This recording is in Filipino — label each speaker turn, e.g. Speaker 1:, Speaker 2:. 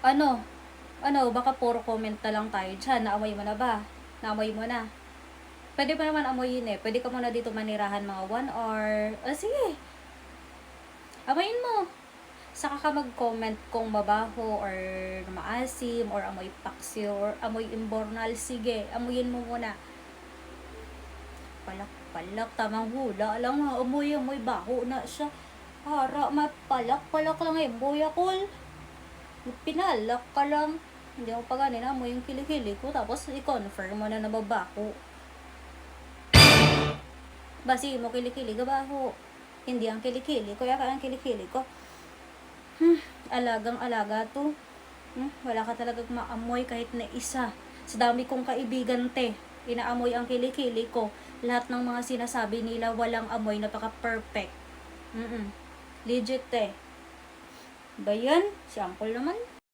Speaker 1: Ano? Ano, baka puro comment na lang tayo dyan. Naamoy mo na ba? Naamoy mo na. Pwede pa naman amoyin eh. Pwede ka muna dito manirahan mga 1 hour. Ah, sige. Amoyin mo. Saka ka mag-comment kung mabaho or maasim or amoy paksi or amoy imbornal. Sige, amoyin mo muna. Palak, palak, tamang hula lang ha. Amoy, amoy, baho na siya. Para, mapalak, palak lang eh. Boya kol. Pinalak ka lang. Hindi ako pa ganun amoy yung kilikili ko. Tapos, i-confirm mo na nababako. Basi mo kilikili ka baho. Hindi ang kilikili ko. Yaka ang kilikili ko. Hmm, alagang alaga to. Hmm, wala ka talagang maamoy kahit na isa. Sa dami kong kaibigan te, inaamoy ang kilikili ko. Lahat ng mga sinasabi nila walang amoy, napaka-perfect. Mm Legit te. Ba yan? Si Uncle naman.